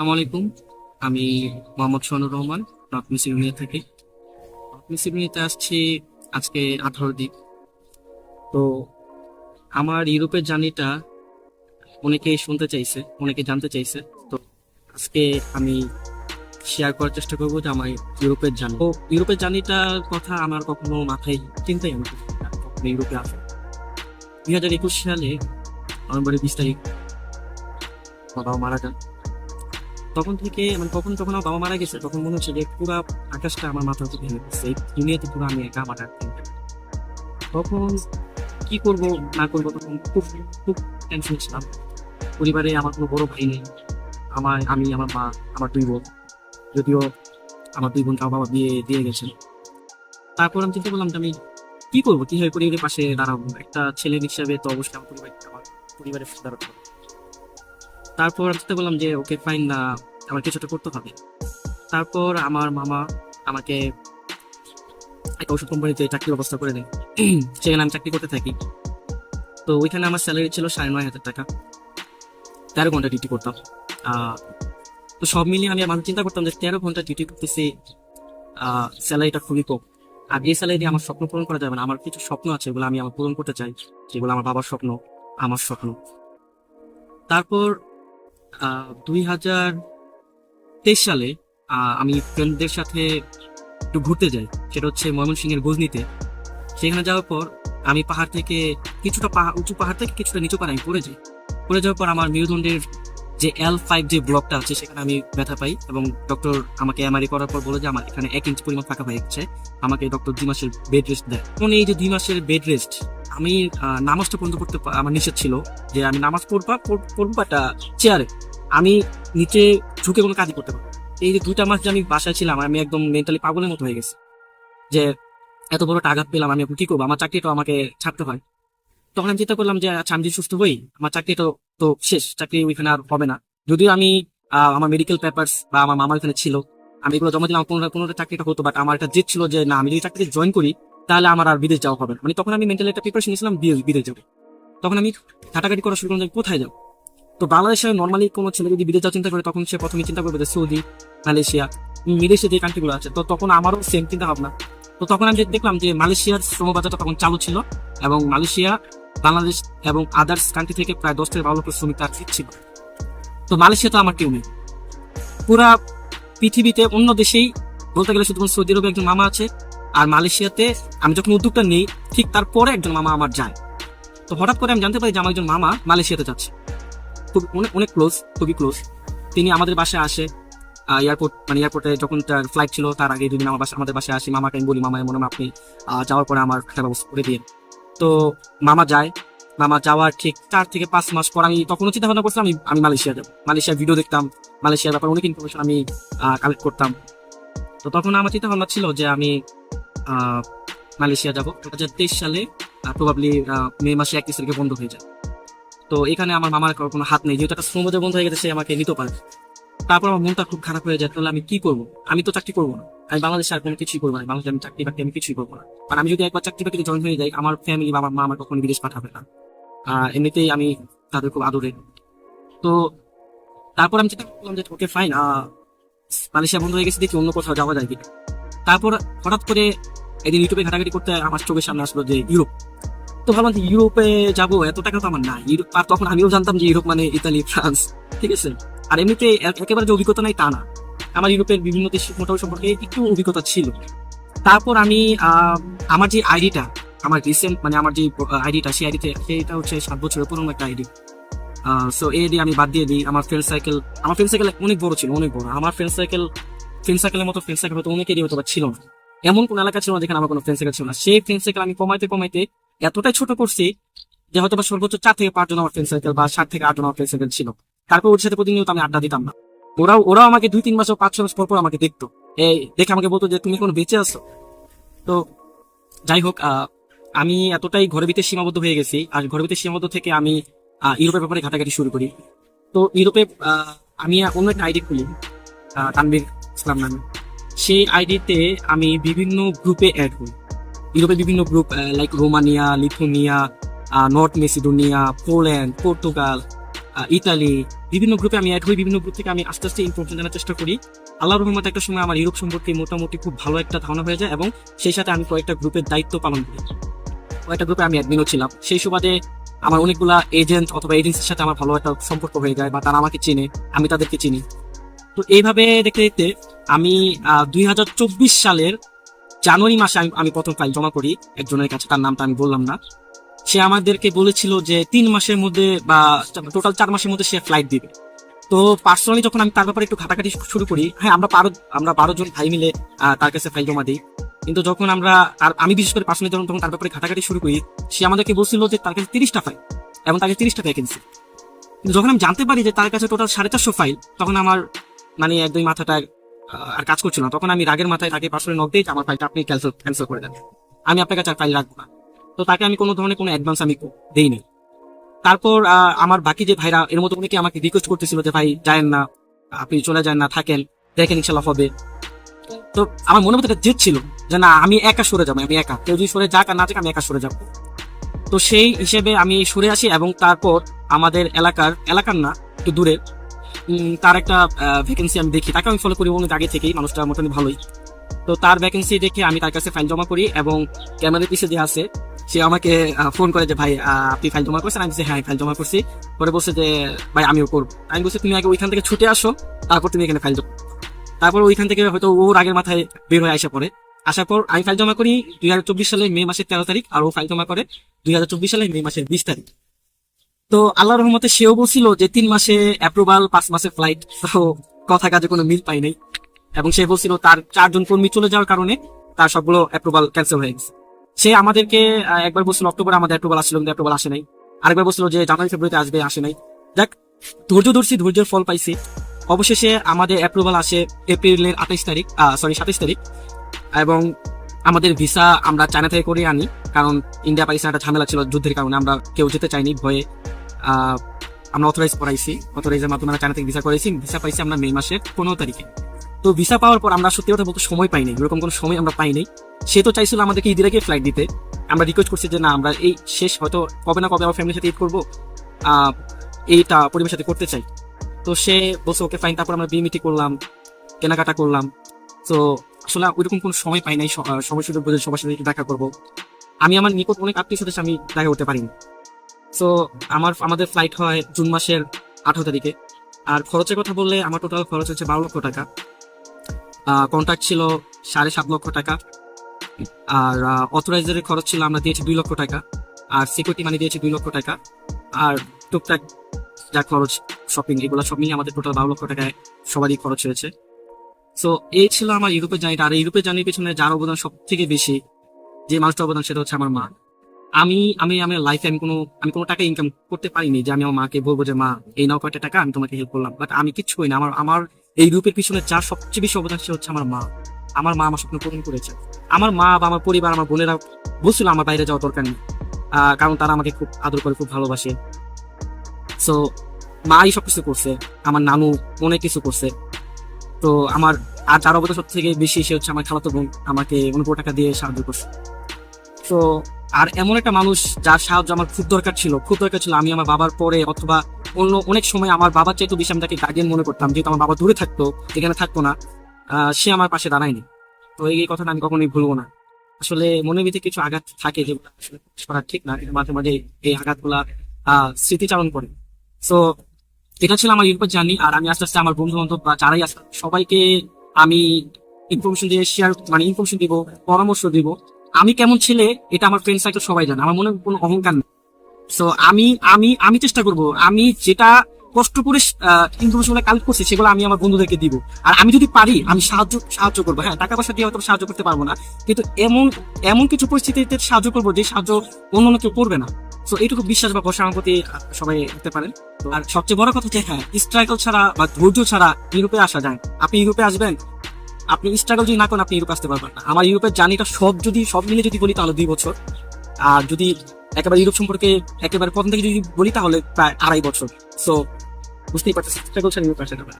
আসসালামু আলাইকুম। আমি মোহাম্মদ সোহানুর রহমান নর্থ মিসিডনিয়া থেকে। নর্থ মিসিডনিয়াতে আসছি আজকে আঠারো দিন। তো আমার ইউরোপের জার্নিটা অনেকেই শুনতে চাইছে, অনেকে জানতে চাইছে। তো আজকে আমি শেয়ার করার চেষ্টা করব যে আমার ইউরোপের জার্নি। তো ইউরোপের জার্নিটার কথা আমার কখনো মাথায় চিন্তাই আমি কখনো ইউরোপে আসে দুই হাজার একুশ সালে নভেম্বরের বিশ তারিখ বাবা মারা যান। তখন থেকে মানে কখন যখন আমার বাবা মারা গেছে, তখন মনে হচ্ছে যে পুরো আকাশটা আমার মাথার উপর ভেঙে পড়ছে। এই দুনিয়াতে পুরো আমি একা আমার তখন কি করব, না করব, তখন খুব খুব টেনশন ছিলাম। পরিবারে আমার কোনো বড় ভাই নেই। আমার, আমি, আমার মা, আমার দুই বোন। যদিও আমার দুই বোনকে আমার বাবা বিয়ে দিয়ে গেছেন। তারপর আমি চিন্তা করলাম যে আমি কি করব? কীভাবে পরিবারের পাশে দাঁড়াবো? একটা ছেলে হিসাবে তো অবশ্যই আমার পরিবার আমার পরিবারের দাঁড়াতে তারপর চিন্তা করলাম যে, ওকে ফাইন না আমার কিছুটা করতে হবে। তারপর আমার মামা আমাকে একটা ওষুধ কোম্পানিতে চাকরির ব্যবস্থা করে দেয়। সেখানে আমি চাকরি করতে থাকি। তো ওইখানে আমার স্যালারি ছিল সাড়ে নয় হাজার টাকা। তেরো ঘণ্টা ডিউটি করতাম। তো সব মিলিয়ে আমি মাঝে চিন্তা করতাম যে, তেরো ঘণ্টা ডিউটি করতেছি স্যালারিটা খুবই কম। আর এই স্যালারি আমার স্বপ্ন পূরণ করা যাবে না। আমার কিছু স্বপ্ন আছে যেগুলো আমি আমার পূরণ করতে চাই। যেগুলো আমার বাবার স্বপ্ন, আমার স্বপ্ন। তারপর দুই হাজার তেইশ সালে আমি ফ্রেন্ডদের সাথে একটু ঘুরতে যাই। সেটা হচ্ছে ময়মনসিংহের গজনিতে সেখানে যাওয়ার পর আমি পাহাড় থেকে কিছুটা পাহাড় উঁচু পাহাড় থেকে কিছুটা নিচু পাহাড়ে আমি পড়ে যাই। পড়ে যাওয়ার পর আমার মেরুদণ্ডের যে এল ফাইভ যে ব্লকটা আছে, সেখানে আমি ব্যথা পাই এবং ডক্টর আমাকে এমআরআই করার পর বলে যে আমার এখানে এক ইঞ্চি পরিমাণ ফাঁকা হয়ে গেছে। আমাকে ডক্টর দুই মাসের বেড রেস্ট দেয়। এখন এই যে দুই মাসের বেড রেস্ট আমি নামাজটা পর্যন্ত করতে আমার নিষেধ ছিল যে আমি নামাজ পড়বা, পড়- পড়ব একটা চেয়ারে আমি নিচে ঝুঁকে কোনো কাজই করতে পারব এই যে দুইটা মাস যে আমি বাসায় ছিলাম, আমি একদম মেন্টালি পাগলের মতো হয়ে গেছি যে এত বড় আঘাত পেলাম, আমি এখন কি করব? আমার চাকরিটা আমাকে ছাড়তে হয়। তখন আমি চিন্তা করলাম যে আচ্ছা আমি যদি সুস্থ হই, আমার চাকরি তো শেষ, চাকরি ওইখানে আর হবে না। যদিও আমি আমার মেডিকেল পেপারস বা আমার মামার এখানে ছিল, আমি এগুলো জমা দিলাম কোনো কোনো চাকরিটা হতো বাট আমার একটা জেদ ছিল যে, না, আমি যদি চাকরিতে জয়েন করি তাহলে আমার আর বিদেশ যাওয়া হবে না। মানে তখন আমি মেন্টালি একটা প্রিপারেশন নিয়েছিলাম, বিদেশ যাব। তখন আমি ঘাটাঘাটি করা শুরু করলাম কোথায় যাব? তো বাংলাদেশে নর্মালি কোনো ছেলে যদি বিদেশ যাওয়ার চিন্তা করে, তখন সে প্রথমে চিন্তা করবে যে সৌদি, মালয়েশিয়া বিদেশে যে কান্ট্রিগুলো আছে। তো তখন আমারও সেম চিন্তা ভাবনা। তো তখন আমি দেখলাম যে মালয়েশিয়ার শ্রমবাজারটা তখন চালু ছিল এবং মালয়েশিয়া, বাংলাদেশ এবং আদার্স কান্ট্রি থেকে প্রায় দশ থেকে বারো লক্ষ শ্রমিক তার ছিল। তো মালয়েশিয়া তো আমার কেউ নেই। পুরা পৃথিবীতে অন্য দেশেই বলতে গেলে শুধু সৌদি আরবে একজন মামা আছে। আর মালয়েশিয়াতে আমি যখন উদ্যোগটা নিই, ঠিক তারপরে একজন মামা আমার যায়। তো হঠাৎ করে আমি জানতে পারি যে আমার একজন মামা মালয়েশিয়াতে যাচ্ছে। খুব অনেক অনেক ক্লোজ খুবই ক্লোজ তিনি আমাদের বাসায় আসে এয়ারপোর্ট মানে এয়ারপোর্টে যখন তার ফ্লাইট ছিল, তার আগে দুদিন আমার বাসা, আমাদের বাসায় আসি, মামাকে আমি বলি, মামা মনে আপনি যাওয়ার পরে আমার একটা ব্যবস্থা করে দিয়ে তো মামা যায়, মামা যাওয়ার ঠিক চার থেকে পাঁচ মাস পর আমি তখনও চিন্তা ভাবনা করছিলাম, আমি আমি মালয়েশিয়া যাব। মালয়েশিয়ার ভিডিও দেখতাম, মালয়েশিয়ার ব্যাপারে অনেক ইনফরমেশন আমি কালেক্ট করতাম। তো তখন আমার চিন্তা ভাবনা ছিল যে আমি মালয়েশিয়া যাব। দু হাজার তেইশ সালে প্রবাবলি মে মাসে একত্রিশ তারিখে বন্ধ হয়ে যায়। তো এখানে আমার মামার কোনো হাত নেই, যেহেতু একটা শ্রমবাজার বন্ধ হয়ে গেছে, সে আমাকে নিতে পারে। তারপর আমার মনটা খুব খারাপ হয়ে যায়, তাহলে আমি কি করব? আমি তো চাকরি করব না। আমি বাংলাদেশে আর কোনো কিছুই করব না। বাংলাদেশে আমি চাকরি বাকরি আমি কিছুই করব না। আর আমি যদি একবার চাকরি বাকরি জয়েন হয়ে যাই, আমার ফ্যামিলি বা আমার মা আমার কখনো বিদেশ পাঠাবে না। এমনিতেই আমি তাদের খুব আদরে তো তারপর আমি চিন্তা করলাম যে ওকে ফাইন মালয়েশিয়া বন্ধ হয়ে গেছে, দেখি অন্য কোথাও যাওয়া যায় কিনা। তারপর হঠাৎ করে এদিন ইউটিউবে ঘাটাঘাটি করতে আমার চোখের সামনে আসলো যে ইউরোপ। তো ভাবলাম যে ইউরোপে যাব, এত টাকা তো আমার নাই। ইউরোপ আর তখন আমিও জানতাম যে ইউরোপ মানে ইতালি, ফ্রান্স, ঠিক আছে? আর এমনিতে একেবারে যে অভিজ্ঞতা নাই তা না। আমার ইউরোপের বিভিন্ন দেশ মোটামুটি সম্পর্কে একটু অভিজ্ঞতা ছিল। তারপর আমি আমার যে আইডিটা, আমার রিসেন্ট মানে আমার যে আইডিটা, সেই আইডিতে, সেইটা হচ্ছে সাত বছরের পুরনো একটা আইডি। সো এই দিয়ে আমি বাদ দিয়ে দিই। আমার ফ্রেন্ড সাইকেল আমার ফ্রেন্ড সাইকেল অনেক বড় ছিল, অনেক বড়। আমার ফ্রেন্ড সাইকেল ফ্রেন্ড সাইকেলের মতো ফ্রেন্ড সাইকেল হয়তো অনেকেরই বা ছিল না। এমন কোন এলাকা ছিল না যেখানে আমার কোনো ফ্রেন্ড সাইকেল ছিল না। সেই ফ্রেন্ড সাইকেল আমি কমাইতে কমাইতে এতটাই ছোট করছি যে হয়তো বা সর্বোচ্চ চার থেকে পাঁচ জন আমার ফ্রেন্ড সাইকেল বা সাত থেকে আট জন আমার ফ্রেন্ড সাইকেল ছিল। তারপর ওর সাথে প্রতিনিয়ত আমি আড্ডা দিতাম না। ওরাও ওরাও আমাকে দুই তিন মাস পাঁচ ছ মাস পর পর আমাকে দেখতো। এই দেখে আমাকে বলতো যে তুমি কোনো বেঁচে আছো? তো যাই হোক আমি এতটাই ঘরের ভিতরে সীমাবদ্ধ হয়ে গেছি আর ঘরের ভিতরে সীমাবদ্ধ থেকে আমি ইউরোপের ব্যাপারে ঘাটাঘাটি শুরু করি। তো ইউরোপে আমি অন্য একটা আইডি খুলি আহ, তানভীর ইসলাম নামে। সেই আইডিতে আমি বিভিন্ন গ্রুপে অ্যাড হই। ইউরোপে বিভিন্ন group like Romania Lithuania North Macedonia Poland Portugal Italy বিভিন্ন গ্রুপে আমি অ্যাড হই, বিভিন্ন গ্রুপ থেকে আমি আস্তে আস্তে ইনফরমেশন জানার চেষ্টা করি। আল্লাহ রহমতে একটা সময় আমার ইউরোপ সম্পর্কে মোটামুটি খুব ভালো একটা ধারণা হয়ে যায় এবং সেই সাথে আমি কয়েকটা গ্রুপের দায়িত্ব পালন করি। কয়েকটা গ্রুপে আমি অ্যাডমিনও ছিলাম। সেই সুবাদে আমার অনেকগুলা এজেন্ট অথবা এজেন্সির সাথে আমার ভালো একটা সম্পর্ক হয়ে যায় বা তারা আমাকে চিনে, আমি তাদেরকে চিনি। তো এইভাবে দেখতে দেখতে আমি দুই হাজার চব্বিশ সালের জানুয়ারি মাসে আমি আমি প্রথম ফাইল জমা করি। একজনের কাছে তার নামটা আমি বললাম না। সে আমাদেরকে বলেছিল যে তিন মাসের মধ্যে বা টোটাল চার মাসের মধ্যে সে ফ্লাইট দিবে। তো পার্সোনালি যখন আমি তার ব্যাপারে একটু ঘাটাঘাটি শুরু করি হ্যাঁ আমরা বারো আমরা বারো জন ভাই মিলে তার কাছে ফাইল জমা দিই। কিন্তু যখন আমরা তার আমি বিশেষ করে পার্সোনালি যখন, তখন তার ব্যাপারে ঘাটাঘাটি শুরু করি, সে আমাদেরকে বলছিল যে তার কাছে তিরিশটা ফাইল এবং তাকে তিরিশটা ভ্যাকেন্সি কিন্তু যখন আমি জানতে পারি যে তার কাছে টোটাল সাড়ে চারশো ফাইল তখন আমার মানে একদমই মাথাটা আর কাজ করছিল না। তখন আমি রাগের মাথায় তাকে পার্সোনালি নক দিই যে, আমার ফাইলটা আপনি ক্যান্সেল ক্যান্সেল করে দেন। আমি আপনার কাছে আর ফাইল রাখব না। তো তাকে আমি কোনো ধরনের কোনো অ্যাডভান্স আমি দিইনি। তারপর আমার বাকি যে ভাইরা, এর মতো অনেকে আমাকে রিকোয়েস্ট করতেছিল যে, ভাই, যায়েন না, আপনি চলে যান না, থাকেন, দেখেন ইনশাল্লাহ হবে। তো আমার মনে মতো একটা জেদ ছিল যে, না, আমি একা সরে যাব, আমি একা। কেউ যদি সরে যাক আর না যাক, আমি একা সরে যাব। তো সেই হিসেবে আমি সরে আসি এবং তারপর আমাদের এলাকার এলাকার না, একটু দূরে তার একটা ভ্যাকেন্সি আমি দেখি। তাকে আমি ফলো করি অনেক আগে থেকেই মানুষটা মোটামুটি ভালোই। তো তার ভ্যাকেন্সি দেখে আমি তার কাছে ফাইল জমা করি এবং ক্যামেরার পিছিয়ে যে আছে সে আমাকে ফোন করে যে ভাই আপনি ফাইল জমা করছেন? আমি বলছি, হ্যাঁ ফাইল জমা করছি। পরে বলছে যে ভাই আমিও করব। আমি বলছি তুমি আগে ওইখান থেকে ছুটে আসো তারপর তুমি এখানে ফাইল জমা তারপর ওইখান থেকে হয়তো ওর আগের মাথায় বের হয়ে আসা পরে আসার পর আমি ফাইল জমা করি দুই হাজার চব্বিশ সালের মে মাসের তেরো তারিখ আর ও ফাইল জমা করে দুই হাজার চব্বিশ সালের মে মাসের বিশ তারিখ। তো আল্লাহ রহমতে সেও বলছিল যে তিন মাসে অ্যাপ্রুভাল পাঁচ মাসের ফ্লাইট তো কথা কাজে কোনো মিল পাই নাই। এবং সে বলছিল তার চারজন কর্মী চলে যাওয়ার কারণে তার সবগুলো অ্যাপ্রুভাল ক্যান্সেল হয়ে গেছে। সে আমাদেরকে একবার বলছিল অক্টোবরে আমাদের অ্যাপ্রুভাল আসছিল কিন্তু অ্যাপ্রুভাল আসে নাই। আরেকবার বলছিল যে জানুয়ারি, ফেব্রুয়ারিতে আসবে, আসে নাই। যাক, ধৈর্য ধরছি, ধৈর্যের ফল পাইছি। অবশেষে আমাদের অ্যাপ্রুভাল আসে এপ্রিলের আঠাইশ তারিখ সরি সাতাইশ তারিখ। এবং আমাদের ভিসা আমরা চায়না থেকে করে আনি, কারণ ইন্ডিয়া পাকিস্তান একটা ঝামেলা ছিল যুদ্ধের কারণে আমরা কেউ যেতে চাইনি, ভয়ে আমরা অথরাইজ করাইছি অথরাইজের মাধ্যমে আমরা চায়না থেকে ভিসা করাইছি ভিসা পাইছি আমরা মে মাসের পনেরো তারিখে। তো ভিসা পাওয়ার পর আমরা সত্যি কথা বলতে সময় পাইনি এরকম কোনো সময় আমরা পাইনি সে তো চাইছিল আমাদেরকে ঈদের আগে ফ্লাইট দিতে। আমরা রিকোয়েস্ট করছি যে না, আমরা এই শেষ হয়তো কবে না কবে আমার ফ্যামিলির সাথে ঈদ করব এইটা পরিবারের সাথে করতে চাই। তো সে বলছে ওকে ফাইন তারপর আমরা বিয়ে মিটি করলাম, কেনাকাটা করলাম। তো আসলে ওইরকম কোনো সময় পাই নাই সময় সুযোগ বুঝে সবার সাথে দেখা করব। আমি আমার নিকট অনেক আত্মীয় সাথে আমি দেখা করতে পারিনি। তো আমার, আমাদের ফ্লাইট হয় জুন মাসের আঠারো তারিখে। আর খরচের কথা বললে আমার টোটাল খরচ হচ্ছে বারো লক্ষ টাকা। কন্ট্রাক্ট ছিল সাড়ে সাত লক্ষ টাকা। আর অথরাইজারের খরচ ছিল আমরা দিয়েছি দুই লক্ষ টাকা। আর সিকিউরিটি মানি দিয়েছি দুই লক্ষ টাকা। আর টুকটাক যা খরচ শপিং এগুলো সব মিলিয়ে আমাদের টোটাল বারো লক্ষ টাকায় সবারই খরচ হয়েছে। সো এই ছিল আমার ইউরোপের জার্নিটা আর ইউরোপের জার্নির পিছনে যার অবদান সব থেকে বেশি, যে মানুষটার অবদান সেটা হচ্ছে আমার মা। আমি আমি আমার লাইফে আমি কোনো আমি কোনো টাকা ইনকাম করতে পারিনি যে আমি আমার মাকে বলব যে, মা, এই নাও কয়টা টাকা, আমি তোমাকে হেল্প করলাম। বাট আমি কিচ্ছু করি না। আমার আমার এই রূপের পিছনে যার সবচেয়ে বেশি অবদান সে হচ্ছে আমার মা। আমার মা আমার স্বপ্ন পূরণ করেছে। আমার মা বা আমার পরিবার, আমার বোনেরা বলছিল আমার বাইরে যাওয়ার দরকার নেই। কারণ তারা আমাকে খুব আদর করে, খুব ভালোবাসে। সো মাই সবকিছু করছে। আমার নানু অনেক কিছু করছে। তো আমার, আর যার অবদান সব থেকে বেশি সে হচ্ছে আমার খালাতো বোন। আমাকে অনুপ্র টাকা দিয়ে সাহায্য করছে। তো আর এমন একটা মানুষ যার সাহায্য আমার খুব দরকার ছিল খুব দরকার ছিল আমি আমার বাবার পরে অথবা অন্য অনেক সময় আমার বাবার চাইতে বেশি আমি তাকে গার্ডিয়ান মনে করতাম যেহেতু আমার বাবা দূরে থাকতো এখানে থাকতো না সে আমার পাশে দাঁড়ায়নি। তো এই কথাটা আমি কখনোই ভুলবো না। আসলে মনের ভিতরে কিছু আঘাত থাকে আসলে করা ঠিক না মাঝে মাঝে এই আঘাতগুলা আহ, স্মৃতিচারণ করে। সো এটা ছিল আমার ইউরোপের জার্নি আর আমি আস্তে আস্তে আমার বন্ধু বান্ধব বা যারাই আসে সবাইকে আমি ইনফরমেশন দিয়ে শেয়ার মানে ইনফরমেশন দিব পরামর্শ দিব। আমি কেমন ছেলে, এটা আমার ফ্রেন্ড সার্কেল সবাই জানে, আমার মনে কোনো অহংকার নেই। সো আমি আমি আমি চেষ্টা করব, আমি যেটা কষ্ট করে ইনফরমেশন কালেক্ট করছি, সেগুলো আমি আমার বন্ধুদেরকে দিব। আর আমি যদি পারি, আমি সাহায্য সাহায্য করব। হ্যাঁ টাকা পয়সা দিয়ে হয়তো সাহায্য করতে পারব না, কিন্তু এমন এমন কিছু পরিস্থিতিতে সাহায্য করব যে সাহায্য অন্য কেউ করবে না। তো এইটুকু বিশ্বাস বা ভরসা আমার প্রতি সবাই রাখতে পারেন। আর সবচেয়ে বড় কথা হচ্ছে হ্যাঁ স্ট্রাগল ছাড়া বা ধৈর্য ছাড়া ইউরোপে আসা যায়। আপনি ইউরোপে আসবেন আপনি স্ট্রাগল যদি না করেন, আপনি ইউরোপ আসতে পারবেন না। আমার ইউরোপের জার্নিটা সব যদি, সব মিলে যদি বলি, তাহলে দুই বছর। আর যদি একেবারে ইউরোপ সম্পর্কে একেবারে প্রথম থেকে যদি বলি, তাহলে প্রায় আড়াই বছর। সো বুঝতেই পারছেন স্ট্রাগল ছাড়া ইউরোপ আসতে যাবে না।